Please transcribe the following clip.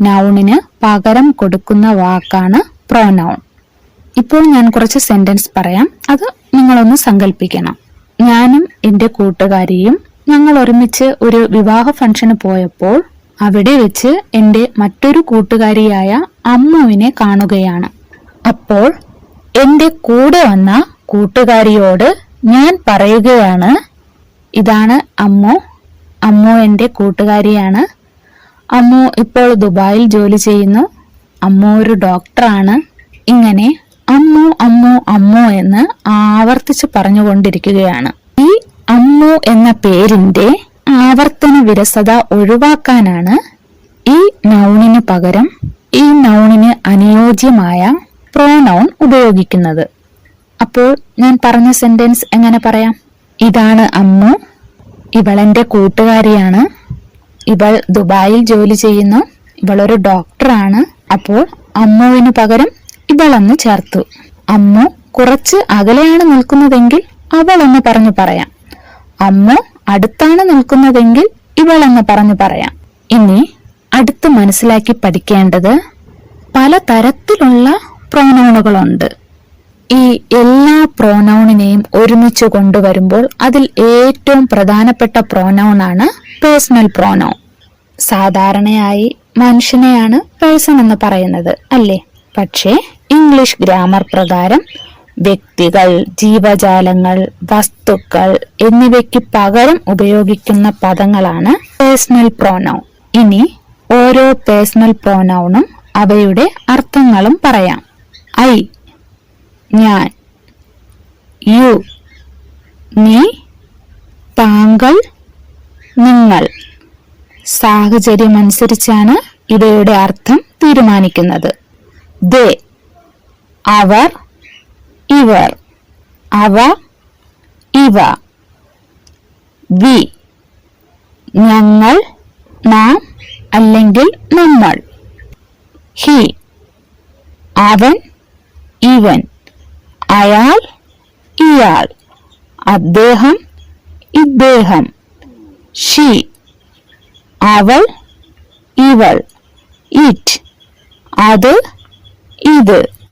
നൗണിന് പകരം കൊടുക്കുന്ന വാക്കാണ് പ്രോനൗൺ ഇപ്പോൾ ഞാൻ കുറച്ച് സെന്റൻസ് പറയാം. അത് നിങ്ങളൊന്ന് സങ്കല്പിക്കണം ഞാനും എന്റെ കൂട്ടുകാരിയും ഞങ്ങൾ ഒരുമിച്ച് ഒരു വിവാഹ ഫംഗ്ഷന് പോയപ്പോൾ അവിടെ വെച്ച് എന്റെ മറ്റൊരു കൂട്ടുകാരിയായ അമ്മുവിനെ കാണുകയാണ്. അപ്പോൾ എന്റെ കൂടെ വന്ന കൂട്ടുകാരിയോട് ഞാൻ പറയുകയാണ് ഇതാണ് അമ്മു. അമ്മു എന്റെ കൂട്ടുകാരിയാണ്. അമ്മു ഇപ്പോൾ ദുബായിൽ ജോലി ചെയ്യുന്നു. അമ്മു ഒരു ഡോക്ടറാണ്. ഇങ്ങനെ അമ്മു അമ്മു അമ്മു എന്ന് ആവർത്തിച്ച് പറഞ്ഞുകൊണ്ടിരിക്കുകയാണ്. ഈ അമ്മു എന്ന പേരിന്റെ ആവർത്തന വിരസത ഒഴിവാക്കാനാണ് ഈ നൗണിന് പകരം ഈ നൗണിന് അനുയോജ്യമായ പ്രോനൗൺ ഉപയോഗിക്കുന്നത്. അപ്പോൾ ഞാൻ പറഞ്ഞ സെന്റൻസ് എങ്ങനെ പറയാം? ഇതാണ് അമ്മു. ഇവളെന്റെ കൂട്ടുകാരിയാണ്. ഇവൾ ദുബായിൽ ജോലി ചെയ്യുന്നു. ഇവളൊരു ഡോക്ടറാണ് അപ്പോൾ അമ്മുവിന് പകരം ഇവളെന്ന് ചേർത്തു. അമ്മു കുറച്ച് അകലെയാണ് നിൽക്കുന്നതെങ്കിൽ അവളെന്ന് പറഞ്ഞു പറയാം. അമ്മു അടുത്താണ് നിൽക്കുന്നതെങ്കിൽ ഇവളെന്ന് പറഞ്ഞു പറയാം. ഇനി അടുത്ത് മനസ്സിലാക്കി പഠിക്കേണ്ടത് പല തരത്തിലുള്ള പ്രോനൗണുകളുണ്ട് ഈ എല്ലാ പ്രോനൗണിനെയും ഒരുമിച്ച് കൊണ്ടുവരുമ്പോൾ അതിൽ ഏറ്റവും പ്രധാനപ്പെട്ട പ്രോനൗണാണ് പേഴ്സണൽ പ്രോനൗൺ സാധാരണയായി മനുഷ്യനെയാണ് പേഴ്സൺ എന്ന് പറയുന്നത് അല്ലേ? പക്ഷേ ഇംഗ്ലീഷ് ഗ്രാമർ പ്രകാരം വ്യക്തികൾ ജീവജാലങ്ങൾ വസ്തുക്കൾ എന്നിവയ്ക്ക് പകരം ഉപയോഗിക്കുന്ന പദങ്ങളാണ് പേഴ്സണൽ പ്രോനൗൺ ഇനി ഓരോ പേഴ്സണൽ പ്രോനൗണും അവയുടെ അർത്ഥങ്ങളും പറയാം. ഐ ഞാൻ. യു. നീ താങ്കൾ നിങ്ങൾ. സാഹചര്യം അനുസരിച്ചാണ് ഇവയുടെ അർത്ഥം തീരുമാനിക്കുന്നത്. ദേ അവർ ഇവർ. അവ ഇവ. വി. ഞങ്ങൾ നാം അല്ലെങ്കിൽ നമ്മൾ. ഹി. അവൻ ഇവൻ. അയാൾ ഇയാൾ. അദ്ദേഹം ഇദ്ദേഹം. ഷീ. അവൾ ഇവൾ. ഇറ്റ്. അത് ഇത്.